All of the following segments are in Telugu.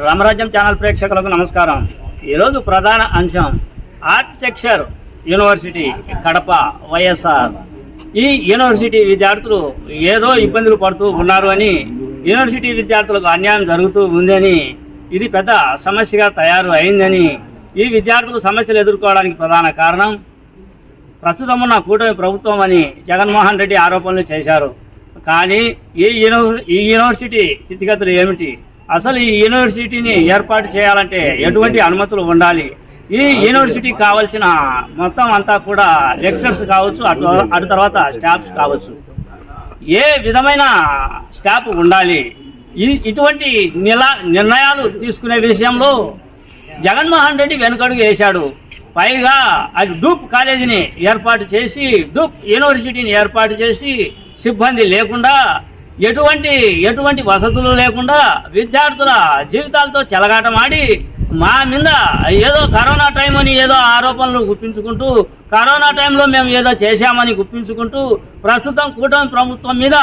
రామరాజ్యం ఛానల్ ప్రేక్షకులకు నమస్కారం. ఈరోజు ప్రధాన అంశం ఆర్కిటెక్చర్ యూనివర్సిటీ కడప వైఎస్ఆర్. ఈ యూనివర్సిటీ విద్యార్థులు ఏదో ఇబ్బందులు పడుతూ ఉన్నారు అని యూనివర్సిటీ విద్యార్థులకు అన్యాయం జరుగుతూ ఉందని ఇది పెద్ద సమస్యగా తయారు అయిందని ఈ విద్యార్థులు సమస్యలు ఎదుర్కోవడానికి ప్రధాన కారణం ప్రస్తుతం ఉన్న కూటమి ప్రభుత్వం అని జగన్మోహన్ రెడ్డి ఆరోపణలు చేశారు. కానీ ఈ యూనివర్ ఈ యూనివర్సిటీ స్థితిగతులు ఏమిటి? అసలు ఈ యూనివర్సిటీని ఏర్పాటు చేయాలంటే ఎటువంటి అనుమతులు ఉండాలి? ఈ యూనివర్సిటీకి కావాల్సిన మొత్తం అంతా కూడా లెక్చర్స్ కావచ్చు అటు అటు తర్వాత స్టాఫ్స్ కావచ్చు. ఏ విధమైన స్టాఫ్ ఉండాలి? ఈ- ఇటువంటి నిల నిర్ణయాలు తీసుకునే విషయంలో జగన్మోహన్ రెడ్డి వెనుకడుగు వేశాడు. పైగా అది డూప్ కాలేజీని ఏర్పాటు చేసి డూప్ యూనివర్సిటీని ఏర్పాటు చేసి సిబ్బంది లేకుండా ఎటువంటి ఎటువంటి వసతులు లేకుండా విద్యార్థుల జీవితాలతో చెలగాటమాడి మా మీద ఏదో కరోనా టైం అని ఏదో ఆరోపణలు గుప్పించుకుంటూ కరోనా టైంలో మేము ఏదో చేశామని గుప్పించుకుంటూ ప్రస్తుతం కూటమి ప్రభుత్వం మీద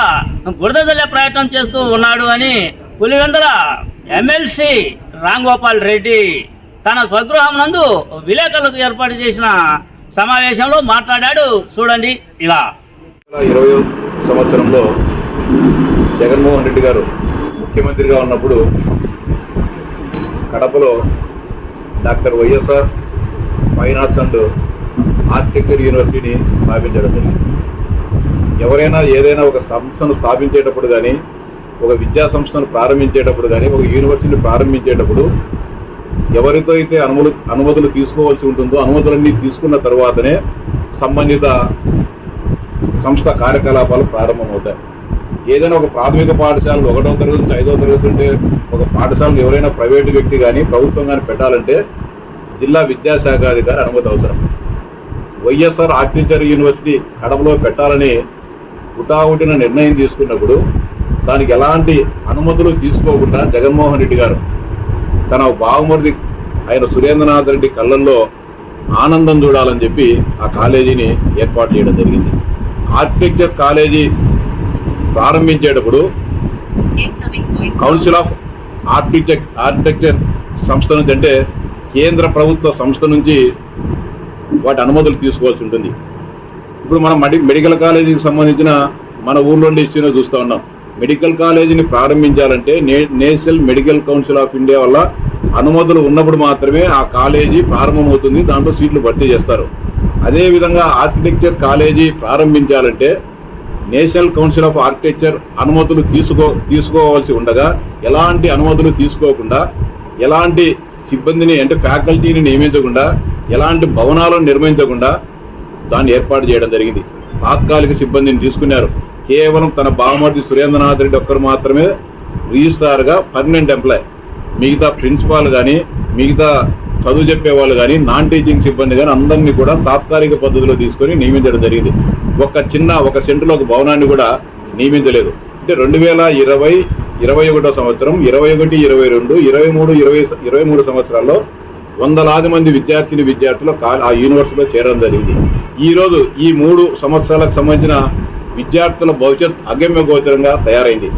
బురద జల్లే ప్రయత్నం చేస్తూ ఉన్నాడు అని పులివెందుల ఎమ్మెల్సీ రాంగోపాల్ రెడ్డి తన స్వగృహం నందు విలేకరులకు ఏర్పాటు చేసిన సమావేశంలో మాట్లాడాడు. చూడండి ఇలా. ఇరవై సంవత్సరంలో జగన్మోహన్ రెడ్డి గారు ముఖ్యమంత్రిగా ఉన్నప్పుడు కడపలో doctor YSR fine arts and architecture యూనివర్సిటీని స్థాపించడం జరిగింది. ఎవరైనా ఏదైనా ఒక సంస్థను స్థాపించేటప్పుడు కానీ ఒక విద్యా సంస్థను ప్రారంభించేటప్పుడు కానీ ఒక యూనివర్సిటీని ప్రారంభించేటప్పుడు ఎవరితో అయితే అనుమతులు అనుమతులు తీసుకోవాల్సి ఉంటుందో అనుమతులన్నీ తీసుకున్న తర్వాతనే సంబంధిత సంస్థ కార్యకలాపాలు ప్రారంభమవుతాయి. ఏదైనా ఒక ప్రాథమిక పాఠశాలలు ఒకటో తరగతి నుంచి ఐదో తరగతి ఉంటే ఒక పాఠశాలను ఎవరైనా ప్రైవేటు వ్యక్తి కానీ ప్రభుత్వం కానీ పెట్టాలంటే జిల్లా విద్యాశాఖాధికారి అనుమతి అవసరం. వైఎస్ఆర్ ఆర్కిటెక్చర్ యూనివర్సిటీ కడపలో పెట్టాలని హుటాహుటిన నిర్ణయం తీసుకున్నప్పుడు దానికి ఎలాంటి అనుమతులు తీసుకోకుండా జగన్మోహన్ రెడ్డి గారు తన బావమరిది ఆయన సురేంద్రనాథ్ రెడ్డి కళ్ళల్లో ఆనందం చూడాలని చెప్పి ఆ కాలేజీని ఏర్పాటు చేయడం జరిగింది. ఆర్కిటెక్చర్ కాలేజీ ప్రారంభించేటప్పుడు కౌన్సిల్ ఆఫ్ ఆర్కిటెక్ ఆర్కిటెక్చర్ సంస్థ నుంచి అంటే కేంద్ర ప్రభుత్వ సంస్థ నుంచి వాటి అనుమతులు తీసుకోవాల్సి ఉంటుంది. ఇప్పుడు మనం మెడి మెడికల్ కాలేజీకి సంబంధించిన మన ఊర్లోండి ఇచ్చిన చూస్తూ ఉన్నాం. మెడికల్ కాలేజీని ప్రారంభించాలంటే నే- national medical council of India వల్ల అనుమతులు ఉన్నప్పుడు మాత్రమే ఆ కాలేజీ ప్రారంభమవుతుంది దాంట్లో సీట్లు భర్తీ చేస్తారు. అదేవిధంగా ఆర్కిటెక్చర్ కాలేజీ ప్రారంభించాలంటే నేషనల్ కౌన్సిల్ ఆఫ్ ఆర్కిటెక్చర్ అనుమతులు తీసుకో తీసుకోవాల్సి ఉండగా ఎలాంటి అనుమతులు తీసుకోకుండా ఎలాంటి సిబ్బందిని అంటే ఫ్యాకల్టీని నియమించకుండా ఎలాంటి భవనాలను నిర్మించకుండా దాన్ని ఏర్పాటు చేయడం జరిగింది. తాత్కాలిక సిబ్బందిని తీసుకున్నారు. కేవలం తన బావమర్ది సురేంద్రనాథ్ రెడ్డి ఒక్కరు మాత్రమే రిజిస్ట్రార్గా పర్మనెంట్ ఎంప్లాయ్. మిగతా ప్రిన్సిపాల్ కానీ మిగతా చదువు చెప్పే వాళ్ళు కానీ నాన్ టీచింగ్ సిబ్బంది కానీ అందరినీ కూడా తాత్కాలిక పద్ధతిలో తీసుకొని నియమించడం జరిగింది. ఒక చిన్న ఒక సెంటులో ఒక భవనాన్ని కూడా నియమించలేదు. అంటే రెండు వేల ఇరవై ఇరవై ఒకటో సంవత్సరం ఇరవై ఒకటి ఇరవై రెండు ఇరవై మూడు ఇరవై ఇరవై మూడు సంవత్సరాల్లో వందలాది మంది విద్యార్థిని విద్యార్థులు ఆ యూనివర్సిటీలో చేరడం జరిగింది. ఈరోజు ఈ మూడు సంవత్సరాలకు సంబంధించిన విద్యార్థుల భవిష్యత్ అగమ్య గోచరంగా తయారైంది.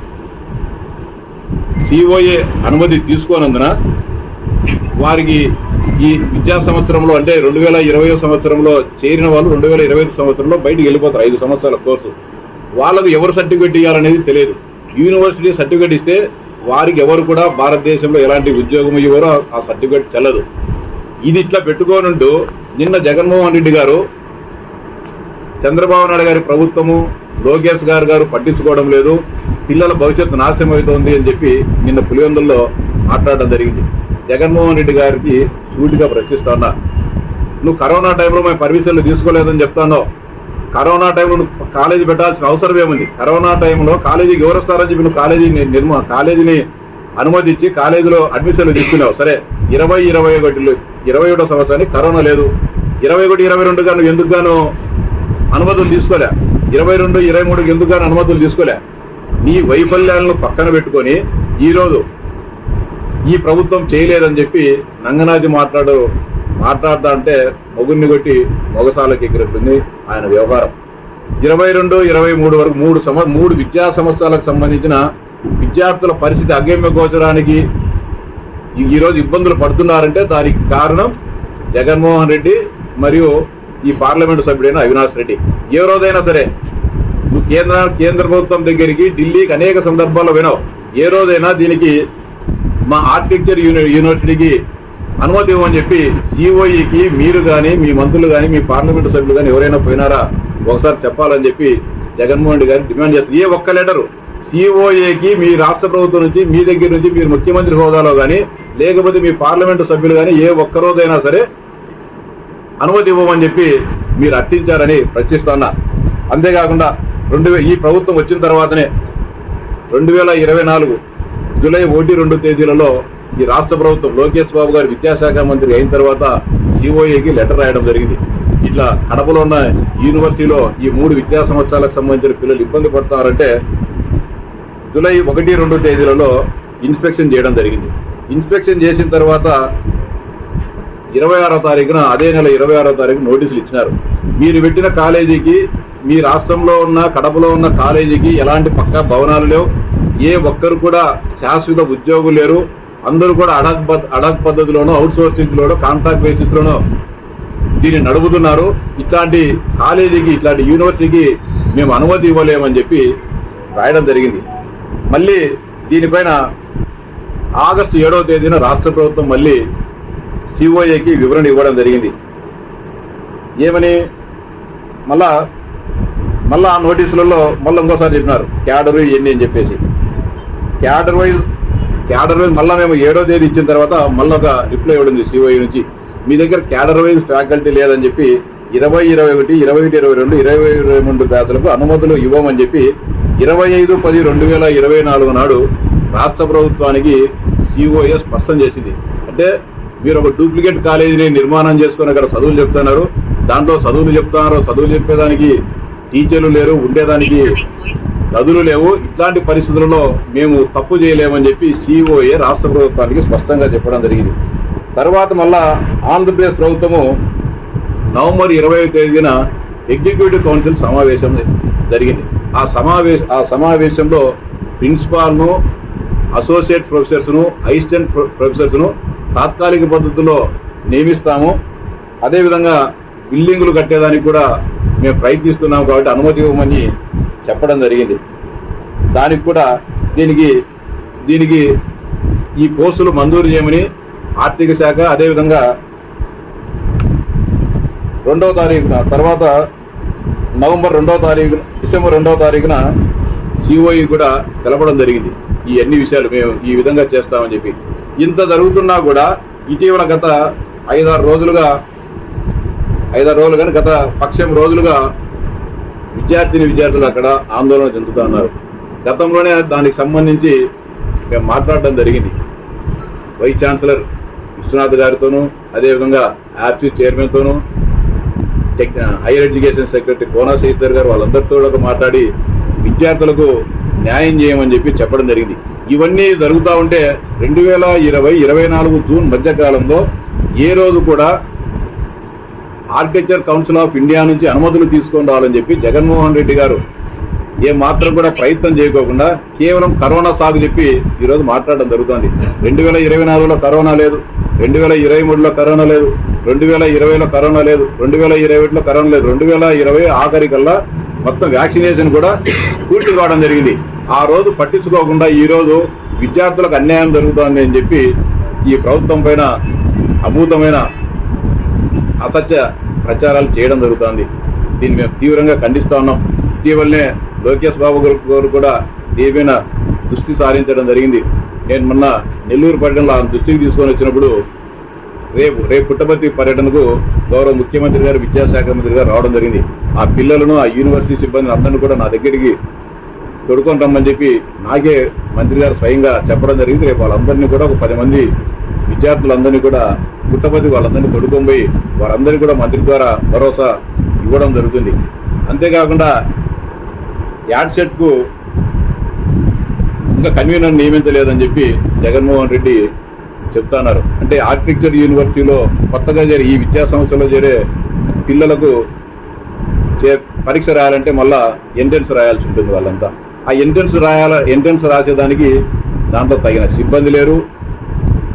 సిఓఏ అనుమతి తీసుకోనందున వారికి ఈ విద్యా సంవత్సరంలో అంటే రెండు వేల ఇరవై సంవత్సరంలో చేరిన వాళ్ళు రెండు వేల ఇరవై సంవత్సరంలో బయటికి వెళ్ళిపోతారు ఐదు సంవత్సరాల కోర్సు. వాళ్ళకు ఎవరు సర్టిఫికేట్ ఇవ్వాలనేది తెలియదు. యూనివర్సిటీ సర్టిఫికేట్ ఇస్తే వారికి ఎవరు కూడా భారతదేశంలో ఎలాంటి ఉద్యోగం ఇవ్వరో ఆ సర్టిఫికేట్ చెల్లదు. ఇది ఇట్లా పెట్టుకోనుంటూ నిన్న జగన్మోహన్ రెడ్డి గారు చంద్రబాబు నాయుడు గారి ప్రభుత్వము లోకేష్ గారు గారు పట్టించుకోవడం లేదు పిల్లల భవిష్యత్తు నాశనం అవుతోంది అని చెప్పి నిన్న పులివెందుల్లో మాట్లాడడం జరిగింది. జగన్మోహన్ రెడ్డి గారికి సూటిగా ప్రశ్నిస్తా ఉన్నా నువ్వు కరోనా టైంలో మేము పర్మిషన్లు తీసుకోలేదని చెప్తాను? కరోనా టైంలో నువ్వు కాలేజీ పెట్టాల్సిన అవసరం ఏముంది? కరోనా టైంలో కాలేజీకి ఎవరు వస్తారని చెప్పి నువ్వు కాలేజీని నిర్మ కాలేజీని అనుమతించి కాలేజీలో అడ్మిషన్లు తీసుకున్నావు. సరే ఇరవై ఇరవై ఒకటిలో ఇరవై ఒకటో సంవత్సరానికి కరోనా లేదు. ఇరవై ఒకటి ఇరవై రెండు గాను ఎందుకు గాను అనుమతులు తీసుకోలే. ఇరవై రెండు ఇరవై మూడుకి ఎందుకు గాను అనుమతులు తీసుకోలే. నీ వైఫల్యాలను పక్కన పెట్టుకొని ఈరోజు ఈ ప్రభుత్వం చేయలేదని చెప్పి నంగనాథి మాట్లాడు మాట్లాడతా అంటే మొగుడిని కొట్టి మొగసాలకు ఎగిరెట్టుంది ఆయన వ్యవహారం. ఇరవై రెండు ఇరవై మూడు వరకు మూడు సమ మూడు విద్యా సంవత్సరాలకు సంబంధించిన విద్యార్థుల పరిస్థితి అగమ్య గోచరానికి ఈ- రోజు ఇబ్బందులు పడుతున్నారంటే దానికి కారణం జగన్మోహన్ రెడ్డి మరియు ఈ పార్లమెంటు సభ్యుడైన అవినాష్ రెడ్డి. ఏ రోజైనా సరే కేంద్ర కేంద్ర ప్రభుత్వం దగ్గరికి ఢిల్లీకి అనేక సందర్భాల్లో వినవు ఏ రోజైనా దీనికి మా ఆర్కిటెక్చర్ యూని యూనివర్సిటీకి అనుమతి ఇవ్వమని చెప్పి సిఓఈకి మీరు కానీ మీ మంత్రులు కానీ మీ పార్లమెంటు సభ్యులు కానీ ఎవరైనా పోయినారా ఒకసారి చెప్పాలని చెప్పి జగన్మోహన్ రెడ్డి గారు డిమాండ్ చేస్తారు. ఏ ఒక్క లెటరు. సిఓఏకి మీ రాష్ట్ర ప్రభుత్వం నుంచి మీ దగ్గర నుంచి మీరు ముఖ్యమంత్రి హోదాలో కానీ లేకపోతే మీ పార్లమెంటు సభ్యులు కానీ ఏ ఒక్క రోజైనా సరే అనుమతి ఇవ్వమని చెప్పి మీరు అర్థించారని ప్రశ్నిస్తున్నా. అంతేకాకుండా రెండు ఈ ప్రభుత్వం వచ్చిన తర్వాతనే రెండు వేల ఇరవై నాలుగు జూలై ఒకటి రెండు తేదీలలో ఈ రాష్ట్ర ప్రభుత్వం లోకేష్ బాబు గారు విద్యాశాఖ మంత్రి అయిన తర్వాత సిఓఏకి లెటర్ రాయడం జరిగింది. ఇట్లా కడపలో ఉన్న యూనివర్సిటీలో ఈ మూడు విద్యా సంవత్సరాలకు సంబంధించిన పిల్లలు ఇబ్బంది పడుతున్నారంటే జూలై ఒకటి రెండు తేదీలలో ఇన్స్పెక్షన్ చేయడం జరిగింది. ఇన్స్పెక్షన్ చేసిన తర్వాత ఇరవై ఆరో తారీఖున అదే నెల ఇరవై ఆరో తారీఖు నోటీసులు ఇచ్చినారు. మీరు పెట్టిన కాలేజీకి మీ రాష్ట్రంలో ఉన్న కడపలో ఉన్న కాలేజీకి ఎలాంటి పక్కా భవనాలు లేవు. ఏ ఒక్కరు కూడా శాశ్వత ఉద్యోగులు లేరు. అందరూ కూడా అడాక్ పద్- అడాక్ పద్ధతిలోనో అవుట్ సోర్సింగ్ లోనో కాంట్రాక్ట్ బేసిస్ లోనో దీన్ని నడుపుతున్నారు. ఇట్లాంటి కాలేజీకి ఇట్లాంటి యూనివర్సిటీకి మేము అనుమతి ఇవ్వలేమని చెప్పి రాయడం జరిగింది. మళ్ళీ దీనిపైన ఆగస్టు ఏడవ తేదీన రాష్ట్ర ప్రభుత్వం మళ్ళీ సిఓఏకి వివరణ ఇవ్వడం జరిగింది. ఏమని? మళ్ళా మళ్ళా ఆ నోటీసులలో మళ్ళీ ఇంకోసారి చెప్పినారు. క్యాడరు ఇవన్నీ అని చెప్పేసి. క్యాడర్ వైజ్ క్యాడర్ వైజ్ మళ్ళీ మేము ఏడో తేదీ ఇచ్చిన తర్వాత మళ్ళీ ఒక రిప్లై ఇవ్వడింది సిఓఐ నుంచి. మీ దగ్గర క్యాడర్ వైజ్ ఫ్యాకల్టీ లేదని చెప్పి ఇరవై ఇరవై ఒకటి ఇరవై ఒకటి ఇరవై రెండు ఇరవై ఇరవై మూడు బ్యాచ్లకు అనుమతులు ఇవ్వమని చెప్పి ఇరవై ఐదు పది రెండు వేల ఇరవై నాలుగు నాడు రాష్ట్ర ప్రభుత్వానికి సిఓఏ స్పష్టం చేసింది. అంటే మీరు ఒక డూప్లికేట్ కాలేజీని నిర్మాణం చేసుకుని అక్కడ చదువులు చెప్తున్నారు. దాంట్లో చదువులు చెప్తున్నారు. చదువులు చెప్పేదానికి టీచర్లు లేరు ఉండేదానికి గదులు లేవు. ఇట్లాంటి పరిస్థితులలో మేము తప్పు చేయలేమని చెప్పి సిఓఏ రాష్ట్ర ప్రభుత్వానికి స్పష్టంగా చెప్పడం జరిగింది. తర్వాత మళ్ళా ఆంధ్రప్రదేశ్ ప్రభుత్వము నవంబర్ ఇరవై తేదీన ఎగ్జిక్యూటివ్ కౌన్సిల్ సమావేశం జరిగింది. ఆ సమావేశ ఆ సమావేశంలో ప్రిన్సిపాల్ను అసోసియేట్ ప్రొఫెసర్స్ను అసిస్టెంట్ ప్రొఫెసర్స్ను తాత్కాలిక పద్ధతిలో నియమిస్తాము. అదేవిధంగా బిల్డింగులు కట్టేదానికి కూడా మేము ప్రయత్నిస్తున్నాం కాబట్టి అనుమతి ఇవ్వమని చెప్పడం జరిగింది. దానికి కూడా దీనికి దీనికి ఈ పోస్టులు మంజూరు చేయమని ఆర్థిక శాఖ అదేవిధంగా రెండవ తారీఖున తర్వాత నవంబర్ రెండవ తారీఖు డిసెంబర్ రెండవ తారీఖున సిఓఈ కూడా తెలపడం జరిగింది. ఈ అన్ని విషయాలు మేము ఈ విధంగా చేస్తామని చెప్పి. ఇంత జరుగుతున్నా కూడా ఇటీవల గత ఐదారు రోజులుగా ఐదారు రోజులు కానీ గత పక్షం రోజులుగా విద్యార్థిని విద్యార్థులు అక్కడ ఆందోళన చెందుతా ఉన్నారు. గతంలోనే దానికి సంబంధించి మేము మాట్లాడడం జరిగింది. వైస్ ఛాన్సలర్ విశ్వనాథ్ గారితోనూ అదేవిధంగా యాప్సీ చైర్మన్తోనూ tech higher education secretary Kona Sasidhar గారు వాళ్ళందరితో మాట్లాడి విద్యార్థులకు న్యాయం చేయమని చెప్పి చెప్పడం జరిగింది. ఇవన్నీ జరుగుతూ ఉంటే రెండు వేల ఇరవై ఇరవై నాలుగు జూన్ మధ్యకాలంలో ఏ రోజు కూడా ఆర్కిటెక్చర్ కౌన్సిల్ ఆఫ్ ఇండియా నుంచి అనుమతులు తీసుకొని రావాలని చెప్పి జగన్మోహన్ రెడ్డి గారు ఏ మాత్రం కూడా ప్రయత్నం చేయకోకుండా కేవలం కరోనా సాగు చెప్పి ఈరోజు మాట్లాడడం జరుగుతోంది. రెండు వేల ఇరవై నాలుగులో కరోనా లేదు రెండు వేల ఇరవై మూడులో కరోనా లేదు రెండు వేల ఇరవైలో కరోనా లేదు రెండు వేల ఇరవై ఒకటిలో కరోనా లేదు రెండు వేల ఇరవై ఆఖరికల్లా మొత్తం వ్యాక్సినేషన్ కూడా పూర్తి కావడం జరిగింది. ఆ రోజు పట్టించుకోకుండా ఈ రోజు విద్యార్థులకు అన్యాయం జరుగుతోంది అని చెప్పి ఈ ప్రభుత్వం పైన అభూతమైన అసత్య ప్రచారాలు చేయడం జరుగుతోంది. దీన్ని మేము తీవ్రంగా ఖండిస్తా ఉన్నాం. ఇటీవలనే లోకేష్ బాబు గారు గారు కూడా దీనిపైన దృష్టి సారించడం జరిగింది. నేను మొన్న నెల్లూరు పర్యటనలో ఆ దృష్టికి తీసుకొని వచ్చినప్పుడు రేపు రేపు పుట్టపర్తి పర్యటనకు గౌరవ ముఖ్యమంత్రి గారు విద్యాశాఖ మంత్రి గారు రావడం జరిగింది. ఆ పిల్లలను ఆ యూనివర్సిటీ సిబ్బంది అందరిని కూడా నా దగ్గరికి తొడుకొని రమ్మని చెప్పి నాకే మంత్రి గారు స్వయంగా చెప్పడం జరిగింది. రేపు వాళ్ళందరినీ కూడా ఒక పది మంది విద్యార్థులందరినీ కూడా పుట్టపతి వాళ్ళందరినీ పడుకొని పోయి వారందరికీ కూడా మంత్రి ద్వారా భరోసా ఇవ్వడం జరుగుతుంది. అంతేకాకుండా యాడ్సెట్కు ఇంకా కన్వీనర్ నియమించలేదని చెప్పి జగన్మోహన్ రెడ్డి చెప్తున్నారు. అంటే ఆర్కిటెక్చర్ యూనివర్సిటీలో కొత్తగా చేరే ఈ విద్యా సంస్థలో చేరే పిల్లలకు చే- పరీక్ష రాయాలంటే మళ్ళా ఎంట్రన్స్ రాయాల్సి ఉంటుంది వాళ్ళంతా. ఆ ఎంట్రన్స్ రాయాల ఎంట్రన్స్ రాసేదానికి దాంట్లో తగిన సిబ్బంది లేరు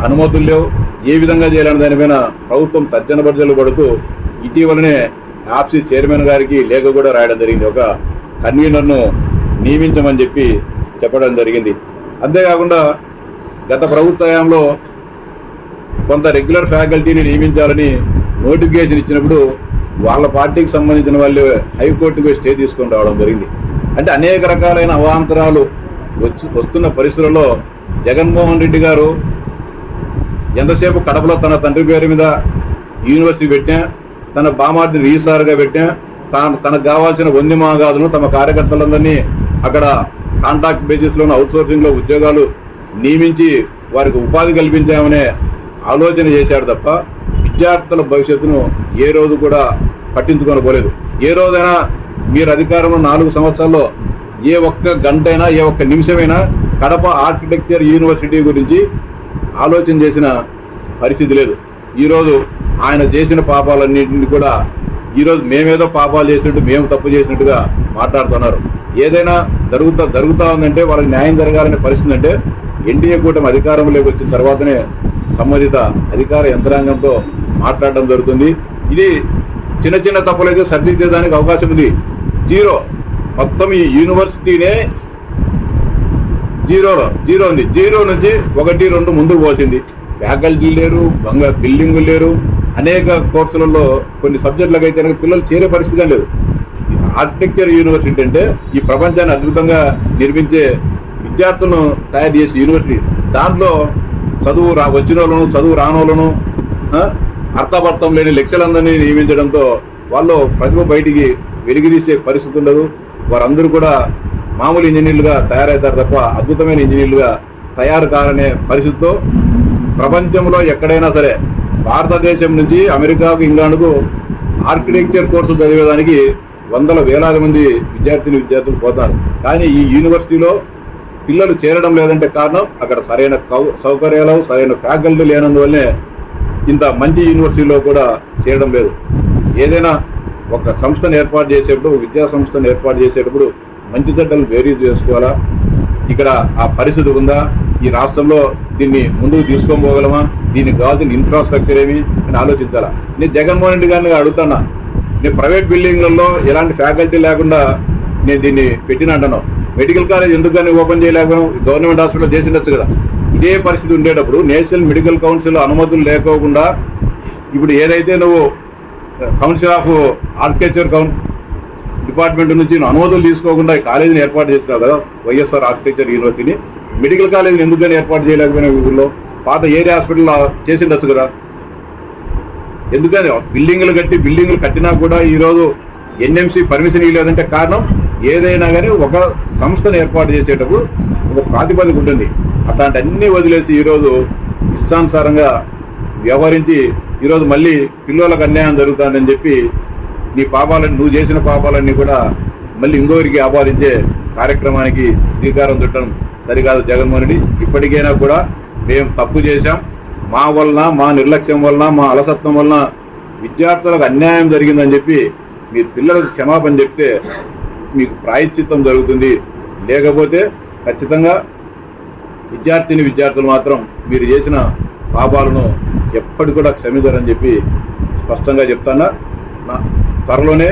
అనుమతులు లేవు. ఏ విధంగా చేయాలనే దానిపైన ప్రభుత్వం తర్జన బర్జలు పడుతూ ఇటీవలనే ఆప్సీ చైర్మన్ గారికి లేఖ కూడా రాయడం జరిగింది. ఒక కన్వీనర్ను నియమించమని చెప్పి చెప్పడం జరిగింది. అంతేకాకుండా గత ప్రభుత్వంలో కొంత రెగ్యులర్ ఫ్యాకల్టీని నియమించాలని నోటిఫికేషన్ ఇచ్చినప్పుడు వాళ్ళ పార్టీకి సంబంధించిన వాళ్ళు హైకోర్టుకు స్టే తీసుకొని రావడం జరిగింది. అంటే అనేక రకాలైన అవాంతరాలు వచ్చి వస్తున్న పరిస్థితుల్లో జగన్మోహన్ రెడ్డి గారు ఎంతసేపు కడపలో తన తండ్రి పేరు మీద యూనివర్సిటీ పెట్టినా తన బామార్ని రిజిస్ట్రార్గా పెట్టినా తాను తనకు కావాల్సిన వంది మాగాదులను తమ కార్యకర్తలందరినీ అక్కడ కాంట్రాక్ట్ బేసిస్ లోను అవుట్ సోర్సింగ్లో ఉద్యోగాలు నియమించి వారికి ఉపాధి కల్పించామనే ఆలోచన చేశాడు తప్ప విద్యార్థుల భవిష్యత్తును ఏ రోజు కూడా పట్టించుకొని పోలేదు. ఏ రోజైనా మీరు అధికారంలో నాలుగు సంవత్సరాల్లో ఏ ఒక్క గంటైనా ఏ ఒక్క నిమిషమైనా కడప ఆర్కిటెక్చర్ యూనివర్సిటీ గురించి ఆలోచన చేసిన పరిస్థితి లేదు. ఈరోజు ఆయన చేసిన పాపాలన్నింటినీ కూడా ఈరోజు మేమేదో పాపాలు చేసినట్టు మేము తప్పు చేసినట్టుగా మాట్లాడుతున్నారు. ఏదైనా జరుగుతా జరుగుతా ఉందంటే వాళ్ళకి న్యాయం జరగాలనే పరిస్థితి అంటే ఎన్డీఏ కూటమి అధికారంలోకి వచ్చిన తర్వాతనే సంబంధిత అధికార యంత్రాంగంతో మాట్లాడడం జరుగుతుంది. ఇది చిన్న చిన్న తప్పులైతే సరిదిద్దేదానికి అవకాశం ఉంది. జీరో. మొత్తం ఈ యూనివర్సిటీనే జీరోలో జీరో ఉంది. జీరో నుంచి ఒకటి రెండు ముందుకు పోసింది. ఫ్యాకల్టీ లేరు బంగ బిల్డింగ్ లేరు. అనేక కోర్సులలో కొన్ని సబ్జెక్టులకు అయితే పిల్లలు చేరే పరిస్థితి లేదు. ఆర్కిటెక్చర్ యూనివర్సిటీ అంటే ఈ ప్రపంచాన్ని అద్భుతంగా నిర్మించే విద్యార్థులను తయారు చేసే యూనివర్సిటీ. దాంట్లో చదువు రా వచ్చిన వాళ్ళను చదువు రానోళ్ళను ఆ, లేని లెక్చర్లందరినీ నియమించడంతో వాళ్ళు ప్రతిభ బయటికి వెలిగితీసే పరిస్థితి ఉండదు. వారందరూ కూడా మామూలు ఇంజనీర్లుగా తయారవుతారు తప్ప అద్భుతమైన ఇంజనీర్లుగా తయారు కారనే పరిస్థితితో ప్రపంచంలో ఎక్కడైనా సరే భారతదేశం నుంచి అమెరికాకు ఇంగ్లాండ్కు ఆర్కిటెక్చర్ కోర్సు చదివేదానికి వందల వేలాది మంది విద్యార్థిని విద్యార్థులు పోతారు. కానీ ఈ యూనివర్సిటీలో పిల్లలు చేరడం లేదంటే కారణం అక్కడ సరైన సౌకర్యాలు సరైన ఫ్యాకల్టీ లేనందువల్లే ఇంత మంచి యూనివర్సిటీలో కూడా చేయడం లేదు. ఏదైనా ఒక సంస్థను ఏర్పాటు చేసేటప్పుడు విద్యా సంస్థను ఏర్పాటు చేసేటప్పుడు మంచి చెడ్డలు వేరీ చేసుకోవాలా ఇక్కడ ఆ పరిస్థితి ఉందా? ఈ రాష్ట్రంలో దీన్ని ముందుకు తీసుకొని దీనికి కావాల్సిన ఇన్ఫ్రాస్ట్రక్చర్ ఏమి? అని ఆలోచించాలా? నేను జగన్మోహన్ రెడ్డి గారిని అడుగుతున్నా. నేను ప్రైవేట్ బిల్డింగ్లలో ఎలాంటి ఫ్యాకల్టీ లేకుండా నేను దీన్ని పెట్టిన అంటాను మెడికల్ కాలేజ్ ఎందుకు కానీ ఓపెన్ చేయలేకపోయాం గవర్నమెంట్ హాస్పిటల్ చేసిండొచ్చు కదా. ఇదే పరిస్థితి ఉండేటప్పుడు నేషనల్ మెడికల్ కౌన్సిల్ అనుమతులు లేకోకుండా ఇప్పుడు ఏదైతే నువ్వు కౌన్సిల్ ఆఫ్ ఆర్కిటెక్చర్ కౌన్ డిపార్ట్మెంట్ నుంచి అనుమతులు తీసుకోకుండా ఈ కాలేజీని ఏర్పాటు చేసినా కదా వైఎస్ఆర్ ఆర్కిటెక్చర్ యూనివర్సిటీని. మెడికల్ కాలేజీని ఎందుకని ఏర్పాటు చేయలేకపోయినా ఊళ్ళో పాత ఏరియా హాస్పిటల్ చేసిండొచ్చు కదా. ఎందుకని? బిల్డింగ్లు కట్టి బిల్డింగ్లు కట్టినా కూడా ఈ రోజు ఎన్ఎంసి పర్మిషన్ ఇవ్వలేదంటే కారణం ఏదైనా కానీ ఒక సంస్థను ఏర్పాటు చేసేటప్పుడు ఒక ప్రాతిపదిక ఉంటుంది. అట్లాంటి అన్ని వదిలేసి ఈ రోజు ఇష్టానుసారంగా వ్యవహరించి ఈరోజు మళ్ళీ పిల్లలకు అన్యాయం జరుగుతుందని చెప్పి నీ పాపాలను నువ్వు చేసిన పాపాలన్నీ కూడా మళ్ళీ ఇంకొకరికి ఆపాదించే కార్యక్రమానికి శ్రీకారం చుట్టడం సరికాదు జగన్మోహన్ రెడ్డి. ఇప్పటికైనా కూడా మేము తప్పు చేశాం. మా వలన మా నిర్లక్ష్యం వలన మా అలసత్వం వలన విద్యార్థులకు అన్యాయం జరిగిందని చెప్పి మీ పిల్లలకు క్షమాపణ చెప్తే మీకు ప్రాయశ్చిత్తం జరుగుతుంది. లేకపోతే ఖచ్చితంగా విద్యార్థిని విద్యార్థులు మాత్రం మీరు చేసిన పాపాలను ఎప్పటి కూడా క్షమించరని చెప్పి స్పష్టంగా చెప్తానా నా త్వరలోనే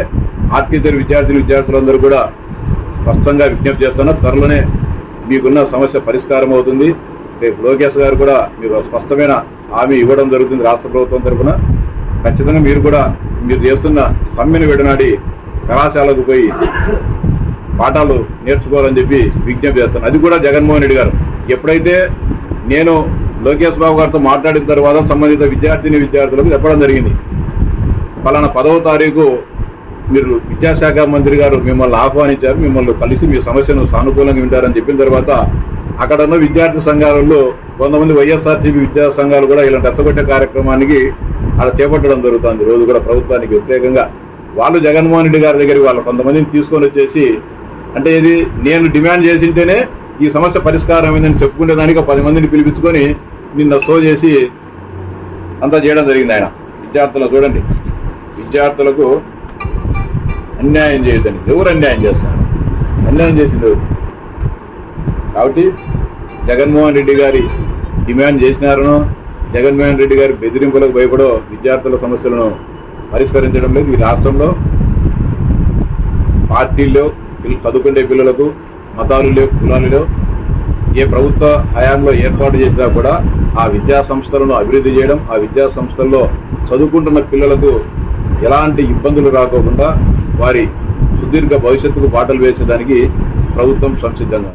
ఆర్కిటెక్చర్ విద్యార్థిని విద్యార్థులందరూ కూడా స్పష్టంగా విజ్ఞప్తి చేస్తున్నా త్వరలోనే మీకున్న సమస్య పరిష్కారం అవుతుంది. రేపు లోకేష్ గారు కూడా మీరు స్పష్టమైన హామీ ఇవ్వడం జరుగుతుంది రాష్ట్ర ప్రభుత్వం తరఫున. ఖచ్చితంగా మీరు కూడా మీరు చేస్తున్న సమ్మెను విడనాడి కళాశాలకు పోయి పాఠాలు నేర్చుకోవాలని చెప్పి విజ్ఞప్తి చేస్తాను అది కూడా జగన్మోహన్ రెడ్డి గారు. ఎప్పుడైతే నేను లోకేష్ బాబు గారితో మాట్లాడిన తర్వాత సంబంధిత విద్యార్థిని విద్యార్థులకు చెప్పడం జరిగింది. ఫలానా పదవ తారీఖు మీరు విద్యాశాఖ మంత్రి గారు మిమ్మల్ని ఆహ్వానించారు మిమ్మల్ని కలిసి మీ సమస్యను సానుకూలంగా వింటారని చెప్పిన తర్వాత అక్కడ ఉన్న విద్యార్థి సంఘాలలో కొంతమంది వైఎస్ఆర్సీపీ విద్యా సంఘాలు కూడా ఇలాంటి ఎత్తగొట్టే కార్యక్రమానికి అలా చేపట్టడం జరుగుతుంది. రోజు కూడా ప్రభుత్వానికి వ్యతిరేకంగా వాళ్ళు జగన్మోహన్ రెడ్డి గారి దగ్గరికి వాళ్ళు కొంతమందిని తీసుకొని వచ్చేసి అంటే ఇది నేను డిమాండ్ చేసింటేనే ఈ సమస్య పరిష్కారం ఏందని చెప్పుకునే దానికి పది మందిని పిలిపించుకొని నిన్న షో చేసి అంతా చేయడం జరిగింది ఆయన. విద్యార్థులు చూడండి. విద్యార్థులకు అన్యాయం చేయదని ఎవరు అన్యాయం చేస్తారు? అన్యాయం చేసింది కాబట్టి జగన్మోహన్ రెడ్డి గారి డిమాండ్ చేసినారనో జగన్మోహన్ రెడ్డి గారి బెదిరింపులకు భయపడో విద్యార్థుల సమస్యలను పరిష్కరించడం లేదు. ఈ రాష్ట్రంలో పార్టీల్లో చదువుకుంటే చదువుకునే పిల్లలకు మతాలు లేవు కులాలు లేవు. ఏ ప్రభుత్వ హయాంలో ఏర్పాటు చేసినా కూడా ఆ విద్యా సంస్థలను అభివృద్ధి చేయడం ఆ విద్యా సంస్థల్లో చదువుకుంటున్న పిల్లలకు ఎలాంటి ఇబ్బందులు రాకోకుండా వారి సుదీర్ఘ భవిష్యత్తుకు బాటలు వేసేదానికి ప్రభుత్వం సంసిద్ధంగా